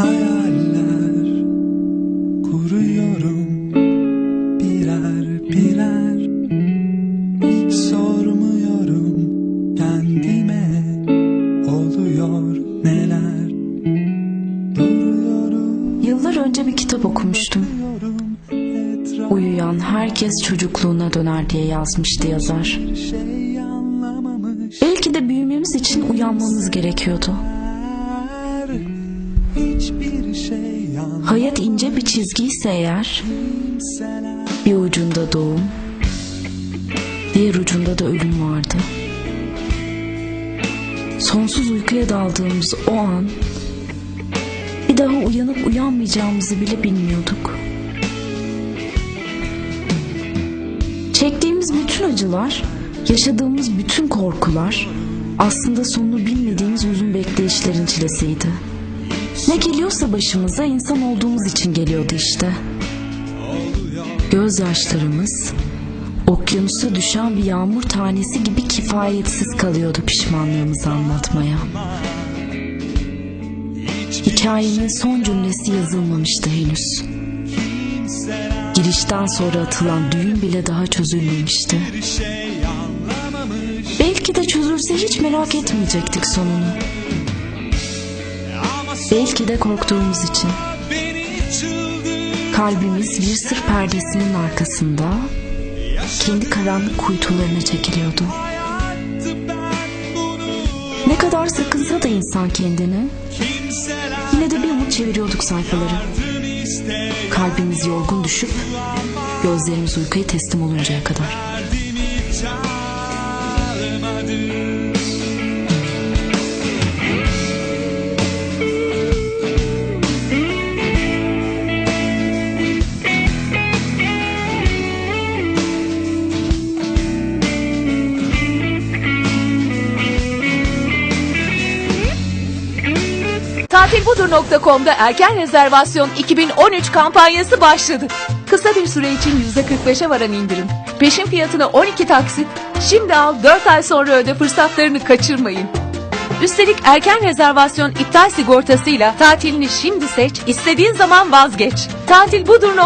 hayaller kuruyorum birer birer. Hiç sormuyorum kendime oluyor neler. Duruyorum yıllar önce bir kitap okumuştum. uyuyan herkes çocukluğuna döner diye yazmıştı yazar. Şey Belki de büyümemiz için uyanmamız gerekiyordu şey Hayat ince bir çizgiyse eğer bir ucunda doğum, diğer ucunda da ölüm vardı. Sonsuz uykuya daldığımız o an bir daha uyanıp uyanmayacağımızı bile bilmiyorduk. Çektiğimiz bütün acılar, yaşadığımız bütün korkular aslında sonunu bilmediğimiz uzun bekleyişlerin çilesiydi. Ne geliyorsa başımıza insan olduğumuz için geliyordu işte. Gözyaşlarımız okyanusa düşen bir yağmur tanesi gibi kifayetsiz kalıyordu pişmanlığımızı anlatmaya. Hikayenin son cümlesi yazılmamıştı henüz. Girişten sonra atılan düğün bile daha çözülmemişti. Belki de çözülse hiç merak etmeyecektik sonunu. Belki de korktuğumuz için. Kalbimiz bir sır perdesinin arkasında kendi karanlık kuytularına çekiliyordu. Ne kadar sakınsa da insan kendini yine de bir umut çeviriyorduk sayfaları. Kalbimiz yorgun düşüp gözlerimiz uykuya teslim oluncaya kadar. Tatilbudur.com'da erken rezervasyon 2013 kampanyası başladı. Kısa bir süre için %45'e varan indirim. Peşin fiyatına 12 taksit. Şimdi al 4 ay sonra öde fırsatlarını kaçırmayın. Üstelik erken rezervasyon iptal sigortasıyla tatilini şimdi seç, istediğin zaman vazgeç. Tatilbudur.com